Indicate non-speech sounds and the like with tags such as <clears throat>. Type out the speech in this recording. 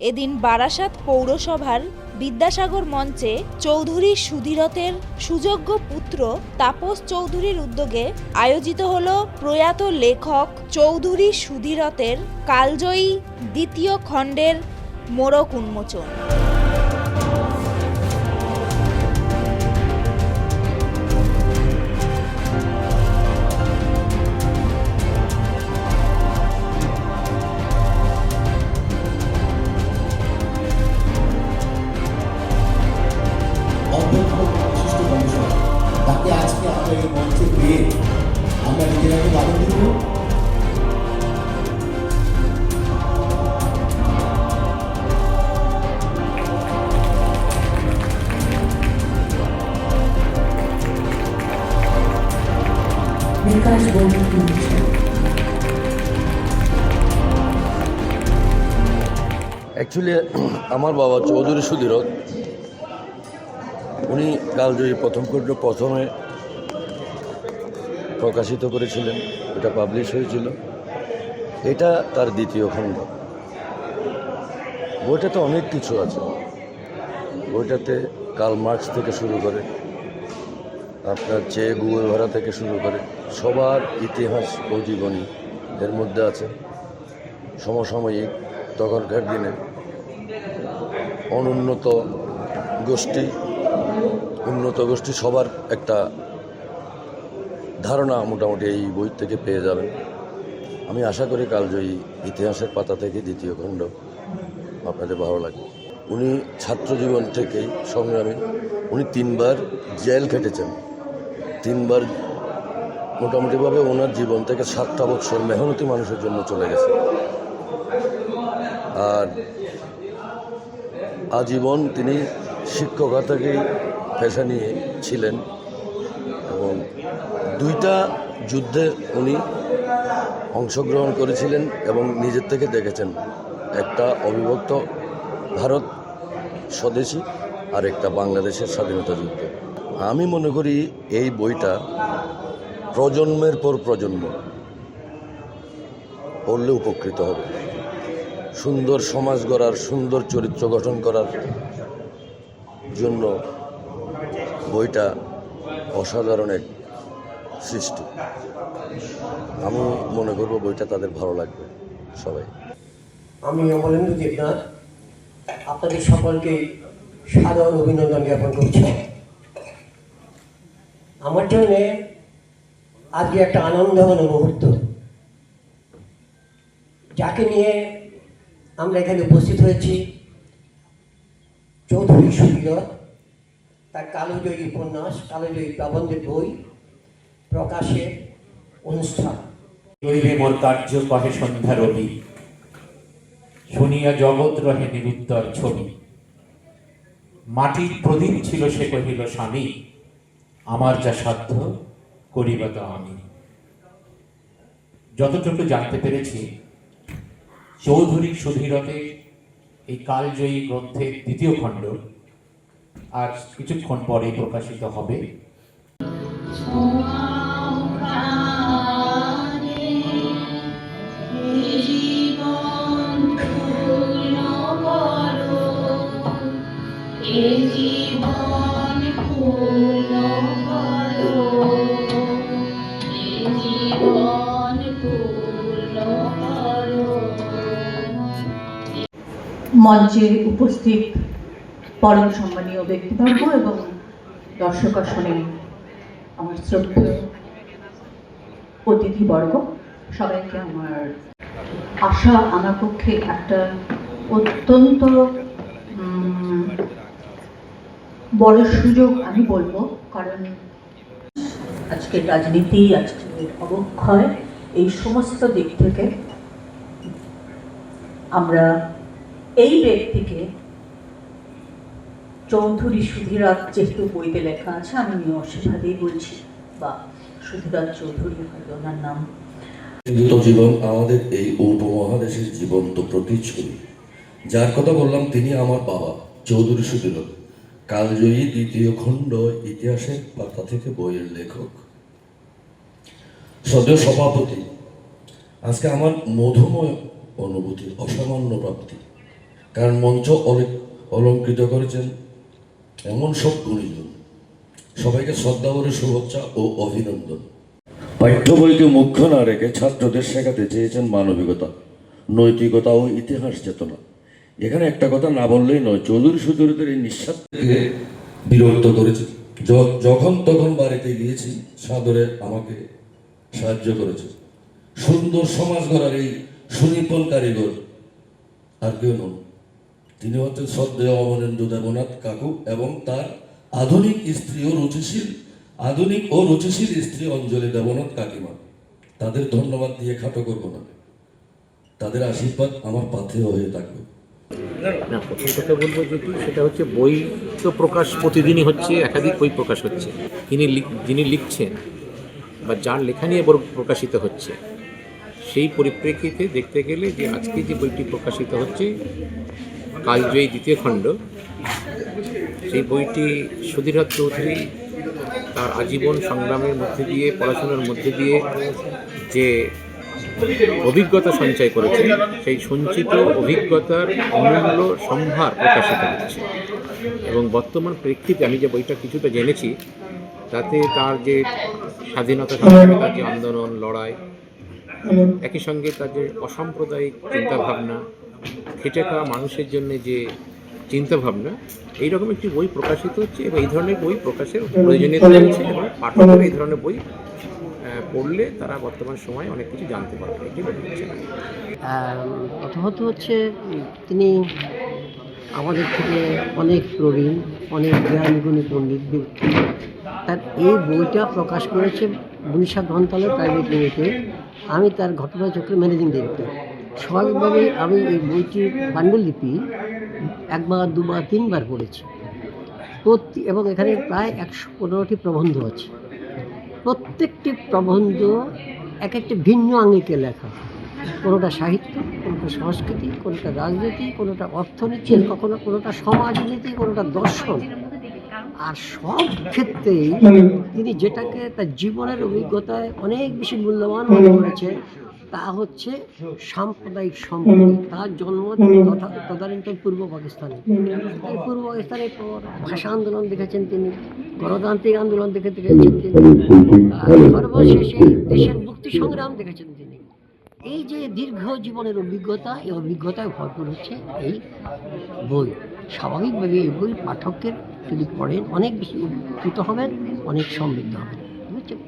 এদিন বারাসাত পৌরসভার বিদ্যাসাগর মঞ্চে চৌধুরী সুধীরথের সুযোগ্য পুত্র তাপস চৌধুরীর উদ্যোগে আয়োজিত হল প্রয়াত লেখক চৌধুরী সুধীরথের কালজয়ী দ্বিতীয় খণ্ডের মোড়ক উন্মোচন। অ্যাকচুয়ালি <clears throat> আমার বাবা চৌধুরী সুধীরত উনি কালজয়ী প্রথম খণ্ড প্রথমে প্রকাশিত করেছিলেন, এটা পাবলিশ হয়েছিল। এটা তার দ্বিতীয় খণ্ড। বইটাতে অনেক কিছু আছে। বইটাতে কার্ল মার্কস থেকে শুরু করে, আপনার চে গুয়েভারা থেকে শুরু করে, সবার ইতিহাস ও জীবনী এর মধ্যে আছে। সমসাময়িক তখনকার দিনে অনুন্নত গোষ্ঠী, উন্নত গোষ্ঠী সবার একটা ধারণা মোটামুটি এই বই থেকে পেয়ে যাবেন। আমি আশা করি কালজয়ী ইতিহাসের পাতা থেকে দ্বিতীয় খণ্ড আপনাদের ভালো লাগবে। উনি ছাত্র জীবন থেকেই সংগ্রামী। উনি তিনবার জেল খেটেছেন। তিনবার মোটামুটিভাবে ওনার জীবন থেকে সাতটা বছর মেহনতি মানুষের জন্য চলে গেছে। আর আজীবন তিনি শিক্ষকতাকেই পেশা নিয়ে ছিলেন এবং দুইটা যুদ্ধে উনি অংশগ্রহণ করেছিলেন এবং নিজের থেকে দেখেছেন। একটা অবিভক্ত ভারত স্বদেশী আর একটা বাংলাদেশের স্বাধীনতা যুদ্ধ। আমি মনে করি এই বইটা প্রজন্মের পর প্রজন্ম পড়লে উপকৃত হবে। সুন্দর সমাজ গড়ার, সুন্দর চরিত্র গঠন করার জন্য বইটা অসাধারণ এক সৃষ্টি। আমি মনে করব বইটা তাদের ভালো লাগবে, সবাই। আমি অমলেন্দু দেবনাথ, আপনাদের সকলকে সাধারণ অভিনন্দন জ্ঞাপন করছি। আমার জন্যে আজকে একটা আনন্দঘন মুহূর্ত। যাকে নিয়ে আমরা এখানে উপস্থিত হয়েছি। চৌধুরী সুবিরত তার কালোজয়ী উপন্যাস, কালোজয়ী প্রবন্ধের বই, প্রকাশের অনুষ্ঠান। রইবে মোর কার্য কহে সন্ধ্যা রবি। শুনিয়া জগৎ রহে নিরুত্তর ছবি। মাটির প্রদীপ ছিল সে কহিল, স্বামী, আমার যা সাধ্য, করিবা তা আমি। যতটুকু জানতে পেরেছি চৌধুরী সুধীরতে এই কালজয়ী গ্রন্থের দ্বিতীয় খণ্ড আর কিছুক্ষণ পরে প্রকাশিত হবে। জীবন পূর্ণ মঞ্চে উপস্থিত পরম সম্মানীয় ব্যক্তিবর্গ এবং দর্শক আসনে আমার শ্রদ্ধেয় অতিথিবর্গ। সবাইকে আমার আশা আমার পক্ষে একটা অত্যন্ত বড় সুযোগ আমি বলব, কারণ আজকের রাজনীতি, আজকের অবক্ষয়, এই সমস্ত দিক থেকে আমরা এই ব্যক্তিকে চৌধুরী সুধীরাজ যেহেতু বইতে লেখা আছে, আমি সেভাবেই বলছি, বা সুধীরাজ চৌধুরী হয়তো ওনার নাম। জীবিত জীবন আমাদের এই উপমহাদেশের জীবন্ত প্রতিচ্ছবি। যার কথা বললাম, তিনি আমার বাবা, চৌধুরী সুধীর কালজয়ী দ্বিতীয় খণ্ড ইতিহাসের পাতা থেকে বইয়ের লেখক। সদীয় সভাপতি। আজকে আমার মধুময় অনুভূতি অসামান্য প্রাপ্তি। কারণ মঞ্চ অনেক অলঙ্কৃত করেছেন এমন সব গুণীজন। সবাইকে শ্রদ্ধাভরে শুভেচ্ছা ও অভিনন্দন। পাঠ্য বইকে মুখ্য না রেখে ছাত্রদের শেখাতে চেয়েছেন মানবিকতা নৈতিকতা ও ইতিহাস চেতনা। এখানে একটা কথা না বললেই নয় চৌধুরী সুচরিতের এই নিঃশ্বাস থেকে বিরক্ত করেছে যখন তখন বাড়িতে গিয়েছি সাদরে আমাকে সাহায্য করেছে সুন্দর সমাজ গড়ার এই সুনিপুণ কারিগর আর কেউ নন। তিনি হচ্ছেন শ্রদ্ধেয় অমরেন্দ্র দেবনাথ কাকু এবং তার আধুনিক স্ত্রী ও রুচিশীল, আধুনিক ও রুচিশীল স্ত্রী অঞ্জলি দেবনাথ কাকিমা। তাদের ধন্যবাদ দিয়ে খাটো করব না। তাদের আশীর্বাদ আমার পাথেয় হয়ে থাকবে। না, প্রথম কথা বলব যেটি সেটা হচ্ছে বই তো প্রকাশ প্রতিদিনই হচ্ছে, একাধিক বই প্রকাশ হচ্ছে। তিনি যিনি লিখছেন বা যার লেখা নিয়ে বড় প্রকাশিত হচ্ছে, সেই পরিপ্রেক্ষিতে দেখতে গেলে যে আজকে যে বইটি প্রকাশিত হচ্ছে কালজয়ী দ্বিতীয় খণ্ড। সেই বইটি সুধীরনাথ চৌধুরী তার আজীবন সংগ্রামের মধ্যে দিয়ে, পড়াশোনার মধ্যে দিয়ে যে অভিজ্ঞতা সঞ্চয় করেছে সেই সঞ্চিত অভিজ্ঞতার অমূল্য সম্ভার প্রকাশিত হচ্ছে। এবং বর্তমান প্রেক্ষিতে আমি যে বইটা কিছুটা জেনেছি, তাতে তার যে স্বাধীনতা তার যে আন্দোলন, লড়াই, একই সঙ্গে তার যে অসাম্প্রদায়িক চিন্তাভাবনা খেটে খাওয়া মানুষের জন্য যে চিন্তাভাবনা, এইরকম একটি বই প্রকাশিত হচ্ছে এবং এই ধরনের বই প্রকাশের প্রয়োজনীয়তা রয়েছে এবং পাঠকরা এই ধরনের বই পড়লে তারা বর্তমান সময়ে অনেক কিছু জানতে পারবে, এটি হচ্ছে প্রথমত হচ্ছে, তিনি আমাদের থেকে অনেক প্রবীণ, অনেক জ্ঞানগুণী পণ্ডিত ব্যক্তি। তার এই বইটা প্রকাশ করেছে মনীষা গ্রন্থালয় প্রাইভেট লিমিটেড। আমি তার ঘটনাচক্রের ম্যানেজিং ডিরেক্টর। স্বাভাবিকভাবে আমি এই বইটির পাণ্ডুলিপি একবার দুবার তিনবার পড়েছি। প্রতি এবং এখানে প্রায় একশো পনেরোটি প্রবন্ধ আছে। প্রত্যেকটি প্রবন্ধ এক একটি ভিন্ন আঙ্গিকে লেখা। কোনোটা সাহিত্য কোনোটা সংস্কৃতি কোনোটা রাজনীতি কোনোটা অর্থনীতি কখনো কোনোটা সমাজনীতি কোনোটা দর্শন। আর সব ক্ষেত্রেই তিনি যেটাকে তার জীবনের অভিজ্ঞতায় অনেক বেশি মূল্যবান মনে করেছে তা হচ্ছে সাম্প্রদায়িক সম্পর্ক। তার জন্ম তথা তদানীন্তন পূর্ব পাকিস্তানে। এই পূর্ব পাকিস্তানের পর ভাষা আন্দোলন দেখেছেন তিনি গণতান্ত্রিক আন্দোলন দেখে দেখেছেন তিনি সর্বশেষে দেশের মুক্তি সংগ্রাম দেখেছেন তিনি। এই যে দীর্ঘ জীবনের অভিজ্ঞতা এই অভিজ্ঞতায় ভরপুর হচ্ছে এই বই। স্বাভাবিকভাবে এই বই পাঠকের যদি পড়েন অনেক বেশি উপকৃত হবেন অনেক সমৃদ্ধ হবেন। বুঝছেন